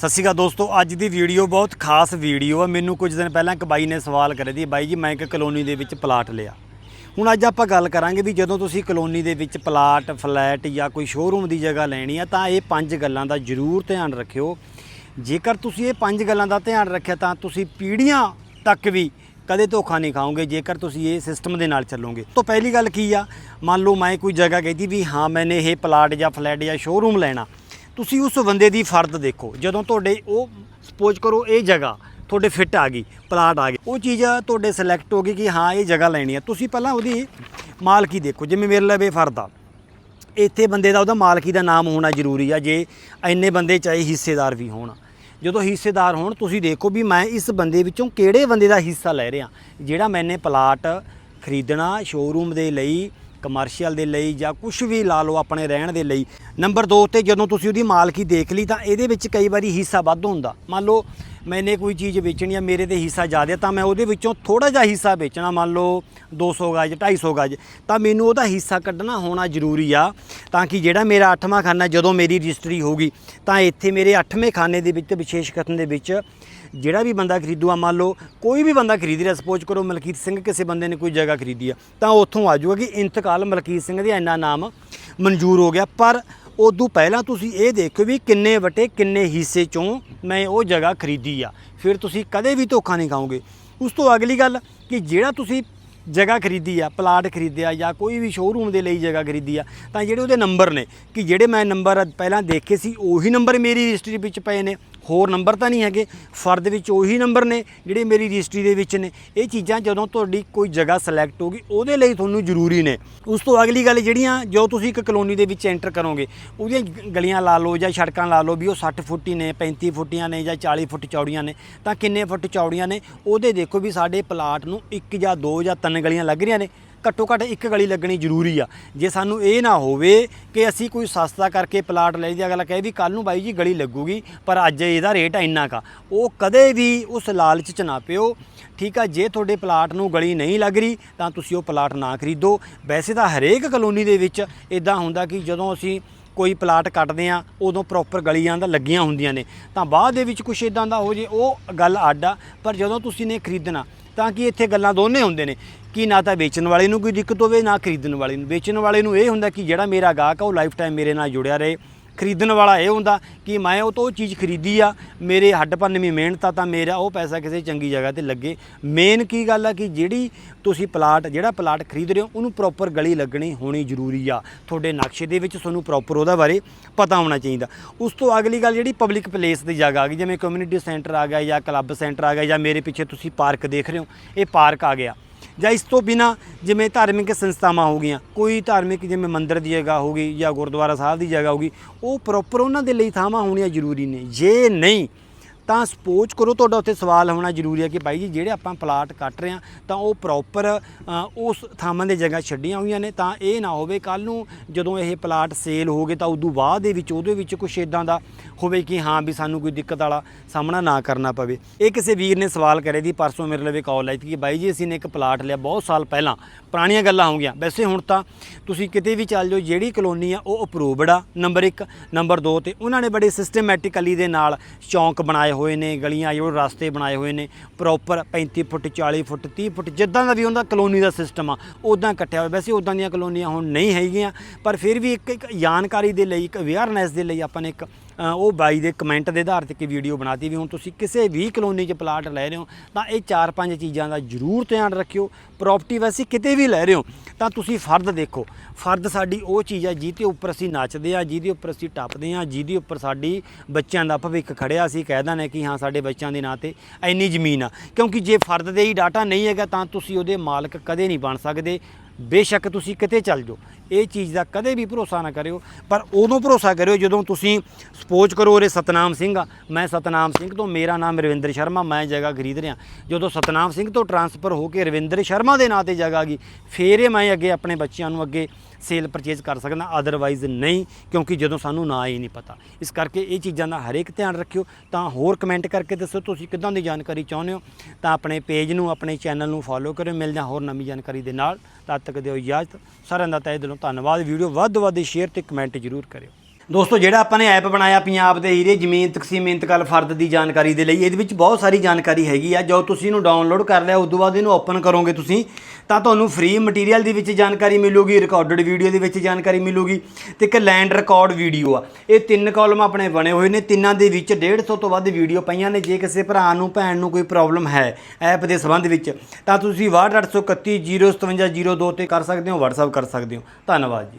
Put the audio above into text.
ਸਤਿ ਸ਼੍ਰੀ ਅਕਾਲ ਦੋਸਤੋ, ਅੱਜ ਦੀ ਵੀਡੀਓ ਬਹੁਤ ਖਾਸ ਵੀਡੀਓ ਆ। ਮੈਨੂੰ ਕੁਝ ਦਿਨ ਪਹਿਲਾਂ ਇੱਕ ਬਾਈ ਨੇ ਸਵਾਲ ਕਰੇ ਦੀ ਬਾਈ ਜੀ, ਮੈਂ ਇੱਕ ਕਲੋਨੀ ਦੇ ਵਿੱਚ ਪਲਾਟ ਲਿਆ। ਹੁਣ ਅੱਜ ਆਪਾਂ ਗੱਲ ਕਰਾਂਗੇ ਵੀ ਜਦੋਂ ਤੁਸੀਂ ਕਲੋਨੀ ਦੇ ਵਿੱਚ ਪਲਾਟ, ਫਲੈਟ ਜਾਂ ਕੋਈ ਸ਼ੋਰੂਮ ਦੀ ਜਗ੍ਹਾ ਲੈਣੀ ਆ, ਤਾਂ ਇਹ ਪੰਜ ਗੱਲਾਂ ਦਾ ਜ਼ਰੂਰ ਧਿਆਨ ਰੱਖਿਓ। ਜੇਕਰ ਤੁਸੀਂ ਇਹ ਪੰਜ ਗੱਲਾਂ ਦਾ ਧਿਆਨ ਰੱਖਿਆ, ਤਾਂ ਤੁਸੀਂ ਪੀੜ੍ਹੀਆਂ ਤੱਕ ਵੀ ਕਦੇ ਧੋਖਾ ਨਹੀਂ ਖਾਓਗੇ, ਜੇਕਰ ਤੁਸੀਂ ਇਹ ਸਿਸਟਮ ਦੇ ਨਾਲ ਚੱਲੋਗੇ। ਤਾਂ ਪਹਿਲੀ ਗੱਲ ਕੀ ਆ? ਮੰਨ ਲਓ, ਮੈਂ ਕੋਈ ਜਗ੍ਹਾ ਕਹਿੰਦੀ ਵੀ ਹਾਂ, ਮੈਨੇ ਇਹ ਪਲਾਟ ਜਾਂ ਫਲੈਟ ਜਾਂ ਸ਼ੋਰੂਮ ਲੈਣਾ। ਤੁਸੀਂ ਉਸ ਬੰਦੇ ਦੀ ਫਰਦ ਦੇਖੋ, ਜਦੋਂ ਤੁਹਾਡੇ ਉਹ ਸਪੋਜ਼ ਕਰੋ ਇਹ ਜਗ੍ਹਾ ਤੁਹਾਡੇ ਫਿੱਟ ਆ ਗਈ, ਪਲਾਟ ਆ ਗਈ ਉਹ ਚੀਜ਼ ਤੁਹਾਡੇ ਸਿਲੈਕਟ ਹੋ ਗਈ ਕਿ ਹਾਂ, ਇਹ ਜਗ੍ਹਾ ਲੈਣੀ ਆ। ਤੁਸੀਂ ਪਹਿਲਾਂ ਉਹਦੀ ਮਾਲਕੀ ਦੇਖੋ, ਜਿਵੇਂ ਮੇਰੇ ਲਵੇ ਫਰਦ ਆ। ਇੱਥੇ ਬੰਦੇ ਦਾ ਉਹਦਾ ਮਾਲਕੀ ਦਾ ਨਾਮ ਹੋਣਾ ਜ਼ਰੂਰੀ ਆ, ਜੇ ਇੰਨੇ ਬੰਦੇ ਚਾਹੇ ਹਿੱਸੇਦਾਰ ਵੀ ਹੋਣ। ਜਦੋਂ ਹਿੱਸੇਦਾਰ ਹੋਣ, ਤੁਸੀਂ ਦੇਖੋ ਵੀ ਮੈਂ ਇਸ ਬੰਦੇ ਵਿੱਚੋਂ ਕਿਹੜੇ ਬੰਦੇ ਦਾ ਹਿੱਸਾ ਲੈ ਰਿਹਾ। ਜਿਹੜਾ ਮੈਨੇ ਪਲਾਟ ਖਰੀਦਣਾ ਸ਼ੋਰੂਮ ਦੇ ਲਈ ਕਮਰਸ਼ੀਅਲ ਦੇ ਲਈ ਜਾਂ ਕੁਝ ਵੀ ਲਾ ਲਓ ਆਪਣੇ ਰਹਿਣ ਦੇ ਲਈ। ਨੰਬਰ 2 ਤੇ ਜਦੋਂ ਤੁਸੀਂ ਉਹਦੀ ਮਾਲਕੀ ਦੇਖ ਲਈ ਤਾਂ ਇਹਦੇ ਵਿੱਚ ਕਈ ਵਾਰੀ ਹਿੱਸਾ ਵੱਧ ਹੁੰਦਾ। ਮੰਨ ਲਓ ਮੈਨੇ ਕੋਈ ਚੀਜ਼ ਵੇਚਣੀ ਆ, ਮੇਰੇ ਤੇ ਹਿੱਸਾ ਜ਼ਿਆਦਾ, ਤਾਂ ਮੈਂ ਉਹਦੇ ਵਿੱਚੋਂ ਥੋੜਾ ਜਿਹਾ ਹਿੱਸਾ ਵੇਚਣਾ। ਮੰਨ ਲਓ 200 ਗਜ 250 ਗਜ, ਤਾਂ ਮੈਨੂੰ ਉਹਦਾ ਹਿੱਸਾ ਕੱਢਣਾ ਹੋਣਾ ਜ਼ਰੂਰੀ ਆ। ਤਾਂ ਕਿ ਜਿਹੜਾ ਮੇਰਾ 8ਵਾਂ ਖਾਨਾ ਜਦੋਂ ਮੇਰੀ ਰਜਿਸਟਰੀ ਹੋਊਗੀ, ਤਾਂ ਇੱਥੇ ਮੇਰੇ 8ਵੇਂ ਖਾਨੇ ਦੇ ਵਿੱਚ, ਵਿਸ਼ੇਸ਼ ਕਥਨ ਦੇ ਵਿੱਚ ਜਿਹੜਾ ਵੀ ਬੰਦਾ ਖਰੀਦੂਆ ਮੰਨ ਲਓ, ਕੋਈ ਵੀ ਬੰਦਾ ਖਰੀਦ ਰਿਹਾ ਸਪੋਜ਼ ਕਰੋ ਮਲਕੀਤ ਸਿੰਘ ਕਿਸੇ ਬੰਦੇ ਨੇ ਕੋਈ ਜਗ੍ਹਾ ਖਰੀਦੀ ਆ, ਤਾਂ ਉੱਥੋਂ ਆ ਜਾਊਗਾ ਕਿ ਇੰਤਕਾਲ ਮਲਕੀਤ ਸਿੰਘ ਦਾ ਇੰਨਾ ਨਾਮ ਮਨਜ਼ੂਰ ਹੋ ਗਿਆ। ਪਰ ਉਦੋਂ ਪਹਿਲਾਂ ਤੁਸੀਂ ਇਹ ਦੇਖੋ ਵੀ ਕਿੰਨੇ ਵਟੇ ਕਿੰਨੇ ਹਿੱਸੇ ਚੋਂ ਮੈਂ ਉਹ ਜਗ੍ਹਾ ਖਰੀਦੀ ਆ। ਫਿਰ ਤੁਸੀਂ ਕਦੇ ਵੀ ਧੋਖਾ ਨਹੀਂ ਖਾਓਗੇ। ਉਸ ਤੋਂ ਅਗਲੀ ਗੱਲ ਕਿ ਜਿਹੜਾ ਤੁਸੀਂ ਜਗ੍ਹਾ ਖਰੀਦੀ ਆ, ਪਲਾਟ ਖਰੀਦਿਆ ਜਾਂ ਕੋਈ ਵੀ ਸ਼ੋਰੂਮ ਦੇ ਲਈ ਜਗ੍ਹਾ ਖਰੀਦੀ ਆ, ਤਾਂ ਜਿਹੜੇ ਉਹਦੇ ਨੰਬਰ ਨੇ, ਕਿ ਜਿਹੜੇ ਮੈਂ ਨੰਬਰ ਪਹਿਲਾਂ ਦੇਖੇ ਸੀ, ਉਹੀ ਨੰਬਰ ਮੇਰੀ ਰਜਿਸਟਰੀ ਵਿੱਚ ਪਏ ਨੇ। ਹੋਰ ਨੰਬਰ ਤਾਂ ਨਹੀਂ ਹੈਗੇ। ਫਰਦ ਵਿੱਚ ਉਹੀ ਨੰਬਰ ਨੇ ਜਿਹੜੇ ਮੇਰੀ ਰਜਿਸਟਰੀ ਦੇ ਵਿੱਚ ਨੇ। ਇਹ ਚੀਜ਼ਾਂ ਜਦੋਂ ਤੁਹਾਡੀ ਕੋਈ ਜਗ੍ਹਾ ਸਿਲੈਕਟ ਹੋਗੀ ਉਹਦੇ ਲਈ ਤੁਹਾਨੂੰ ਜ਼ਰੂਰੀ ਨੇ। ਉਸ ਤੋਂ ਅਗਲੀ ਗੱਲ ਜਿਹੜੀਆਂ, ਜੋ ਤੁਸੀਂ ਇੱਕ ਕਲੋਨੀ ਦੇ ਵਿੱਚ ਐਂਟਰ ਕਰੋਗੇ, ਉਹਦੀਆਂ ਗਲੀਆਂ ਲਾ ਲਓ ਜਾਂ ਸੜਕਾਂ ਲਾ ਲਓ ਵੀ ਉਹ 60 ਫੁੱਟੀ ਨੇ 35 ਫੁੱਟੀਆਂ ਨੇ ਜਾਂ 40 ਫੁੱਟ ਚੌੜੀਆਂ ਨੇ, ਤਾਂ ਕਿੰਨੇ ਫੁੱਟ ਚੌੜੀਆਂ ਨੇ, ਉਹਦੇ ਦੇਖੋ ਵੀ ਸਾਡੇ ਪਲਾਟ ਨੂੰ ਇੱਕ ਜਾਂ ਦੋ ਜਾਂ ਤਿੰਨ ਗਲੀਆਂ ਲੱਗ ਰਹੀਆਂ ਨੇ। ਘੱਟੋ ਘੱਟ ਇੱਕ ਗਲੀ ਲੱਗਣੀ ਜ਼ਰੂਰੀ ਆ। ਜੇ ਸਾਨੂੰ ਇਹ ਨਾ ਹੋਵੇ ਕਿ ਅਸੀਂ ਕੋਈ ਸਸਤਾ ਕਰਕੇ ਪਲਾਟ ਲੈ ਜੀ ਅਗਲਾ ਕਹੇ ਵੀ ਕੱਲ ਨੂੰ ਬਾਈ ਜੀ ਗਲੀ ਲੱਗੂਗੀ, ਪਰ ਅੱਜ ਇਹਦਾ ਰੇਟ ਇੰਨਾ ਕਾ ਉਹ ਕਦੇ ਵੀ ਉਸ ਲਾਲਚ 'ਚ ਨਾ ਪਿਓ। ਠੀਕ ਆ, ਜੇ ਤੁਹਾਡੇ ਪਲਾਟ ਨੂੰ ਗਲੀ ਨਹੀਂ ਲੱਗ ਰਹੀ, ਤਾਂ ਤੁਸੀਂ ਉਹ ਪਲਾਟ ਨਾ ਖਰੀਦੋ। ਵੈਸੇ ਤਾਂ ਹਰੇਕ ਕਲੋਨੀ ਦੇ ਵਿੱਚ ਇਦਾਂ ਹੁੰਦਾ ਕਿ ਜਦੋਂ ਅਸੀਂ ਕੋਈ ਪਲਾਟ ਕੱਟਦੇ ਆ ਉਦੋਂ ਪ੍ਰੋਪਰ ਗਲੀਆਂ ਦਾ ਲੱਗੀਆਂ ਹੁੰਦੀਆਂ ਨੇ। ਤਾਂ ਬਾਅਦ ਦੇ ਵਿੱਚ ਕੁਛ ਇਦਾਂ ਦਾ ਹੋ ਜੇ, ਉਹ ਗੱਲ ਅੱਡ ਆ। ਪਰ ਜਦੋਂ ਤੁਸੀਂ ਨੇ ਖਰੀਦਣਾ ਤਾਂ ਕਿ ਇੱਥੇ ਗੱਲਾਂ ਦੋਨੇ ਹੁੰਦੇ ਨੇ, ਕਿ ਨਾ ਤਾਂ ਵੇਚਣ ਵਾਲੇ ਨੂੰ ਕੋਈ ਦਿੱਕਤ ਹੋਵੇ, ਨਾ ਖਰੀਦਣ ਵਾਲੇ ਨੂੰ। ਵੇਚਣ ਵਾਲੇ ਨੂੰ ਇਹ ਹੁੰਦਾ ਕਿ ਜਿਹੜਾ ਮੇਰਾ ਗਾਹਕ ਆ, ਉਹ ਲਾਈਫ ਟਾਈਮ ਮੇਰੇ ਨਾਲ ਜੁੜਿਆ ਰਹੇ। ਖਰੀਦਣ ਵਾਲਾ ਇਹ ਹੁੰਦਾ ਕਿ ਮੈਂ ਉਹ ਤੋਂ ਉਹ ਚੀਜ਼ ਖਰੀਦੀ ਆ, ਮੇਰੇ ਹੱਡ ਭੰਨਵੀਂ ਮਿਹਨਤ ਆ ਤਾਂ ਮੇਰਾ ਉਹ ਪੈਸਾ ਕਿਸੇ ਚੰਗੀ ਜਗ੍ਹਾ ਤੇ ਲੱਗੇ। ਮੇਨ ਕੀ ਗੱਲ ਆ ਕਿ ਜਿਹੜੀ ਤੁਸੀਂ ਪਲਾਟ, ਜਿਹੜਾ ਪਲਾਟ ਖਰੀਦ ਰਹੇ ਹੋ, ਉਹਨੂੰ ਪ੍ਰੋਪਰ ਗਲੀ ਲੱਗਣੀ ਹੋਣੀ ਜ਼ਰੂਰੀ ਆ। ਤੁਹਾਡੇ ਨਕਸ਼ੇ ਦੇ ਵਿੱਚ ਤੁਹਾਨੂੰ ਪ੍ਰੋਪਰ ਉਹਦਾ ਬਾਰੇ ਪਤਾ ਹੋਣਾ ਚਾਹੀਦਾ। ਉਸ ਤੋਂ ਅਗਲੀ ਗੱਲ ਜਿਹੜੀ ਪਬਲਿਕ ਪਲੇਸ ਦੀ ਜਗ੍ਹਾ ਆ ਗਈ, ਜਿਵੇਂ ਕਮਿਊਨਿਟੀ ਸੈਂਟਰ ਆ ਗਿਆ ਜਾਂ ਕਲੱਬ ਸੈਂਟਰ ਆ ਗਿਆ ਜਾਂ ਮੇਰੇ ਪਿੱਛੇ ਤੁਸੀਂ ਪਾਰਕ ਦੇਖ ਰਹੇ ਹੋ, ਇਹ ਪਾਰਕ ਆ ਗਿਆ। ਜਾਂ ਇਸ ਤੋਂ ਬਿਨਾ ਜਿਵੇਂ ਧਾਰਮਿਕ ਸੰਸਥਾਵਾਂ ਹੋ ਗਈਆਂ, ਕੋਈ ਧਾਰਮਿਕ ਜਿਵੇਂ ਮੰਦਿਰ ਦੀ ਜਗ੍ਹਾ ਹੋ ਗਈ ਜਾਂ ਗੁਰਦੁਆਰਾ ਸਾਹਿਬ ਦੀ ਜਗ੍ਹਾ ਹੋ ਗਈ, ਉਹ ਪ੍ਰੋਪਰ ਉਹਨਾਂ ਦੇ ਲਈ ਥਾਵਾਂ ਹੋਣੀਆਂ ਜ਼ਰੂਰੀ ਨੇ। ਜੇ ਨਹੀਂ ਤਾਂ ਸਪੋਜ਼ ਕਰੋ ਤੁਹਾਡਾ ਉੱਥੇ ਸਵਾਲ ਹੋਣਾ ਜ਼ਰੂਰੀ ਹੈ ਕਿ ਬਾਈ ਜੀ, ਜਿਹੜੇ ਆਪਾਂ ਪਲਾਟ ਕੱਟ ਰਹੇ ਹਾਂ, ਤਾਂ ਉਹ ਪ੍ਰੋਪਰ ਉਸ ਥਾਵਾਂ ਦੇ ਜਗ੍ਹਾ ਛੱਡੀਆਂ ਹੋਈਆਂ ਨੇ, ਤਾਂ ਇਹ ਨਾ ਹੋਵੇ ਕੱਲ ਨੂੰ ਜਦੋਂ ਇਹ ਪਲਾਟ ਸੇਲ ਹੋ ਗਏ, ਤਾਂ ਉਦੋਂ ਬਾਅਦ ਦੇ ਵਿੱਚ, ਉਹਦੇ ਵਿੱਚ ਕੁਝ ਇਦਾਂ ਦਾ ਹੋਵੇ ਕਿ ਹਾਂ ਵੀ ਸਾਨੂੰ ਕੋਈ ਦਿੱਕਤ ਵਾਲਾ ਸਾਹਮਣਾ ਨਾ ਕਰਨਾ ਪਵੇ। ਇਹ ਕਿਸੇ ਵੀਰ ਨੇ ਸਵਾਲ ਕਰੇ ਦੀ ਪਰਸੋਂ ਮੇਰੇ ਲਵੇ ਕਾਲ ਆਈ ਸੀ ਕਿ ਬਾਈ ਜੀ, ਅਸੀਂ ਨੇ ਇੱਕ ਪਲਾਟ ਲਿਆ ਬਹੁਤ ਸਾਲ ਪਹਿਲਾਂ, ਪੁਰਾਣੀਆਂ ਗੱਲਾਂ ਹੋ ਗਈਆਂ। ਵੈਸੇ ਹੁਣ ਤਾਂ ਤੁਸੀਂ ਕਿਤੇ ਵੀ ਚੱਲ ਜਾਓ, ਜਿਹੜੀ ਕਲੋਨੀ ਆ, ਉਹ ਅਪਰੂਵਡ ਆ, ਨੰਬਰ 1 ਨੰਬਰ 2 ਤੇ ਉਹਨਾਂ ਨੇ ਬੜੇ ਸਿਸਟਮੈਟਿਕਲੀ ਦੇ ਨਾਲ ਚੌਂਕ ਬਣਾਏ ਹੋਏ ਨੇ, ਗਲੀਆਂ ਜਿਹੜੇ ਰਸਤੇ ਬਣਾਏ ਹੋਏ ਨੇ ਪ੍ਰੋਪਰ 35 ਫੁੱਟ 40 ਫੁੱਟ 30 ਫੁੱਟ ਜਿੱਦਾਂ ਦਾ ਵੀ ਉਹਦਾ ਕਲੋਨੀ ਦਾ ਸਿਸਟਮ ਆ ਉਦਾਂ ਇਕੱਠਿਆ ਹੋਇਆ। ਵੈਸੇ ਉਦਾਂ ਦੀਆਂ ਕਲੋਨੀਆਂ ਹੁਣ ਨਹੀਂ ਹੈਗੀਆਂ, ਪਰ ਫਿਰ ਵੀ ਇੱਕ ਇੱਕ ਜਾਣਕਾਰੀ ਦੇ ਲਈ, ਇੱਕ ਅਵੇਅਰਨੈਸ ਦੇ ਲਈ ਆਪਾਂ ਨੇ ਇੱਕ ਉਹ ਬਾਈ ਦੇ ਕਮੈਂਟ ਦੇ ਆਧਾਰ ਤੇ ਇੱਕ ਵੀਡੀਓ ਬਣਾਤੀ ਵੀ ਹੁਣ ਤੁਸੀਂ ਕਿਸੇ ਵੀ ਕਲੋਨੀ 'ਚ ਪਲਾਟ ਲੈ ਰਹੇ ਹੋ, ਤਾਂ ਇਹ ਚਾਰ ਪੰਜ ਚੀਜ਼ਾਂ ਦਾ ਜ਼ਰੂਰ ਧਿਆਨ ਰੱਖਿਓ। ਪ੍ਰਾਪਰਟੀ ਵੈਸੇ ਕਿਤੇ ਵੀ ਲੈ ਰਹੇ ਹੋ, ਤਾਂ ਤੁਸੀਂ ਫਰਦ ਦੇਖੋ। ਫਰਦ ਸਾਡੀ ਉਹ ਚੀਜ਼ ਆ ਜਿਹਦੇ ਉੱਪਰ ਅਸੀਂ ਨੱਚਦੇ ਆ, ਜਿਹਦੇ ਉੱਪਰ ਅਸੀਂ ਟੱਪਦੇ ਆ, ਜਿਹਦੇ ਉੱਪਰ ਸਾਡੀ ਬੱਚਿਆਂ ਦਾ ਭਵਿੱਖ ਖੜਿਆ, ਅਸੀਂ ਕਹਿ ਦਿੰਦੇ ਕਿ ਹਾਂ, ਸਾਡੇ ਬੱਚਿਆਂ ਦੇ ਨਾਂ ਤੇ ਇੰਨੀ ਜ਼ਮੀਨ ਆ। ਕਿਉਂਕਿ ਜੇ ਫਰਦ ਦੇ ਹੀ ਡਾਟਾ ਨਹੀਂ ਹੈਗਾ, ਤਾਂ ਤੁਸੀਂ ਉਹਦੇ ਮਾਲਕ ਕਦੇ ਨਹੀਂ ਬਣ ਸਕਦੇ। ਬੇਸ਼ੱਕ ਤੁਸੀਂ ਕਿਤੇ ਚੱਲ ਜਾਓ। ਇਹ ਚੀਜ਼ ਦਾ ਕਦੇ ਵੀ ਭਰੋਸਾ ਨਾ ਕਰਿਓ, ਪਰ ਉਦੋਂ ਭਰੋਸਾ ਕਰਿਓ ਜਦੋਂ ਤੁਸੀਂ ਸਪੋਜ਼ ਕਰੋ ਉਰੇ ਸਤਨਾਮ ਸਿੰਘ ਆ। ਮੈਂ ਸਤਨਾਮ ਸਿੰਘ ਤੋਂ, ਮੇਰਾ ਨਾਮ ਰਵਿੰਦਰ ਸ਼ਰਮਾ, ਮੈਂ ਜਗ੍ਹਾ ਖਰੀਦ ਰਿਹਾ। ਜਦੋਂ ਸਤਨਾਮ ਸਿੰਘ ਤੋਂ ਟਰਾਂਸਫਰ ਹੋ ਕੇ ਰਵਿੰਦਰ ਸ਼ਰਮਾ ਦੇ ਨਾਂ ਤੇ ਜਗ੍ਹਾ ਆ ਗਈ, ਫੇਰ ਇਹ ਮੈਂ ਅੱਗੇ ਆਪਣੇ ਬੱਚਿਆਂ ਨੂੰ ਅੱਗੇ ਸੇਲ ਪਰਚੇਜ਼ ਕਰ ਸਕਦਾ ਅਦਰਵਾਈਜ਼ ਨਹੀਂ, ਕਿਉਂਕਿ ਜਦੋਂ ਸਾਨੂੰ ਨਾ ਹੀ ਨਹੀਂ ਪਤਾ। ਇਸ ਕਰਕੇ ਇਹ ਚੀਜ਼ਾਂ ਦਾ ਹਰੇਕ ਧਿਆਨ ਰੱਖਿਓ। ਤਾਂ ਹੋਰ ਕਮੈਂਟ ਕਰਕੇ ਦੱਸੋ, ਤੁਸੀਂ ਕਿੱਦਾਂ ਦੀ ਜਾਣਕਾਰੀ ਚਾਹੁੰਦੇ ਹੋ? ਤਾਂ ਆਪਣੇ ਪੇਜ ਨੂੰ, ਆਪਣੇ ਚੈਨਲ ਨੂੰ ਫੋਲੋ ਕਰਿਓ ਮਿਲ ਜਾ ਹੋਰ ਨਵੀਂ ਜਾਣਕਾਰੀ ਦੇ ਨਾਲ। ਤਦ ਤੱਕ ਦਿਓ ਇਜਾਜ਼ਤ। ਸਾਰਿਆਂ ਦਾ ਤਹਿ ਦਿਲੋਂ ਧੰਨਵਾਦ। ਵੀਡੀਓ ਵੱਧ ਤੋਂ ਵੱਧ ਸ਼ੇਅਰ ਤੇ ਕਮੈਂਟ ਜ਼ਰੂਰ ਕਰਿਓ। ਦੋਸਤੋ, ਜਿਹੜਾ ਆਪਾਂ ਨੇ ਐਪ ਬਣਾਇਆ ਪੰਜਾਬ ਦੇ ਹੀਰੇ, ਜ਼ਮੀਨ, ਤਕਸੀਮ ਇੰਤਕਾਲ ਫਰਦ ਦੀ ਜਾਣਕਾਰੀ ਦੇ ਲਈ, ਇਹਦੇ ਵਿੱਚ ਬਹੁਤ ਸਾਰੀ ਜਾਣਕਾਰੀ ਹੈਗੀ ਆ। ਜੋ ਤੁਸੀਂ ਇਹਨੂੰ ਡਾਊਨਲੋਡ ਕਰ ਲਿਆ ਉਸ ਤੋਂ ਬਾਅਦ ਇਹਨੂੰ ਓਪਨ ਕਰੋਗੇ ਤੁਸੀਂ, ਤਾਂ ਤੁਹਾਨੂੰ ਫ੍ਰੀ ਮਟੀਰੀਅਲ ਦੇ ਵਿੱਚ ਜਾਣਕਾਰੀ ਮਿਲੂਗੀ ਰਿਕਾਰਡਡ ਵੀਡੀਓ ਦੇ ਵਿੱਚ ਜਾਣਕਾਰੀ ਮਿਲੂਗੀ ਤੇ ਇੱਕ ਲੈਂਡ ਰਿਕਾਰਡ ਵੀਡੀਓ ਆ। ਇਹ ਤਿੰਨ ਕਾਲਮ ਆਪਣੇ ਬਣੇ ਹੋਏ ਨੇ। ਤਿੰਨਾਂ ਦੇ ਵਿੱਚ 150 ਤੋਂ ਵੱਧ ਵੀਡੀਓ ਪਈਆਂ ਨੇ। ਜੇ ਕਿਸੇ ਭਰਾ ਨੂੰ, ਭੈਣ ਨੂੰ ਕੋਈ ਪ੍ਰੋਬਲਮ ਹੈ ਐਪ ਦੇ ਸੰਬੰਧ ਵਿੱਚ, ਤਾਂ ਤੁਸੀਂ 62831 05702 ਤੇ ਕਰ ਸਕਦੇ ਹੋ, WhatsApp ਕਰ ਸਕਦੇ ਹੋ। ਧੰਨਵਾਦ ਜੀ।